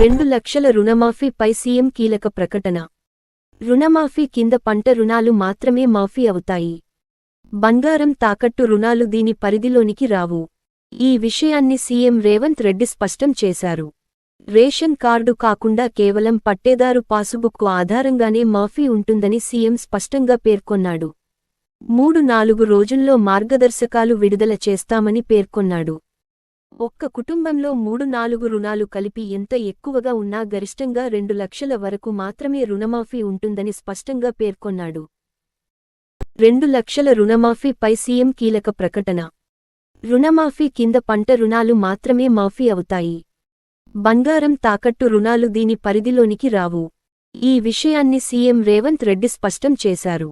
రెండు లక్షల రుణమాఫీపై సీఎం కీలక ప్రకటన. రుణమాఫీ కింద పంట రుణాలు మాత్రమే మాఫీ అవుతాయి. బంగారం తాకట్టు రుణాలు దీని పరిధిలోనికి రావు. ఈ విషయాన్ని సీఎం రేవంత్ రెడ్డి స్పష్టం చేశారు. రేషన్ కార్డు కాకుండా కేవలం పట్టేదారు పాసుబుక్కు ఆధారంగానే మాఫీ ఉంటుందని సీఎం స్పష్టంగా పేర్కొన్నాడు. మూడు నాలుగు రోజుల్లో మార్గదర్శకాలు విడుదల చేస్తామని పేర్కొన్నాడు. ఒక్క కుటుంబంలో మూడు నాలుగు రుణాలు కలిపి ఎంత ఎక్కువగా ఉన్నా గరిష్టంగా రెండు లక్షల వరకు మాత్రమే రుణమాఫీ ఉంటుందని స్పష్టంగా పేర్కొన్నాడు. రెండు లక్షల రుణమాఫీపై సీఎం కీలక ప్రకటన. రుణమాఫీ కింద పంట రుణాలు మాత్రమే మాఫీ అవుతాయి. బంగారం తాకట్టు రుణాలు దీని పరిధిలోనికి రావు. ఈ విషయాన్ని సీఎం రేవంత్ రెడ్డి స్పష్టం చేశారు.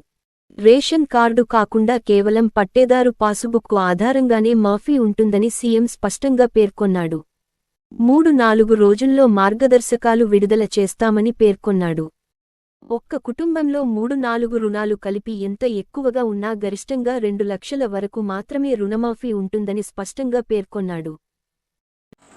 రేషన్ కార్డు కాకుండా కేవలం పట్టేదారు పాసుబుక్కు ఆధారంగానే మాఫీ ఉంటుందని సీఎం స్పష్టంగా పేర్కొన్నాడు. మూడు నాలుగు రోజుల్లో మార్గదర్శకాలు విడుదల చేస్తామని పేర్కొన్నాడు. ఒక్క కుటుంబంలో మూడు నాలుగు రుణాలు కలిపి ఎంత ఎక్కువగా ఉన్నా గరిష్టంగా రెండు లక్షల వరకు మాత్రమే రుణమాఫీ ఉంటుందని స్పష్టంగా పేర్కొన్నాడు.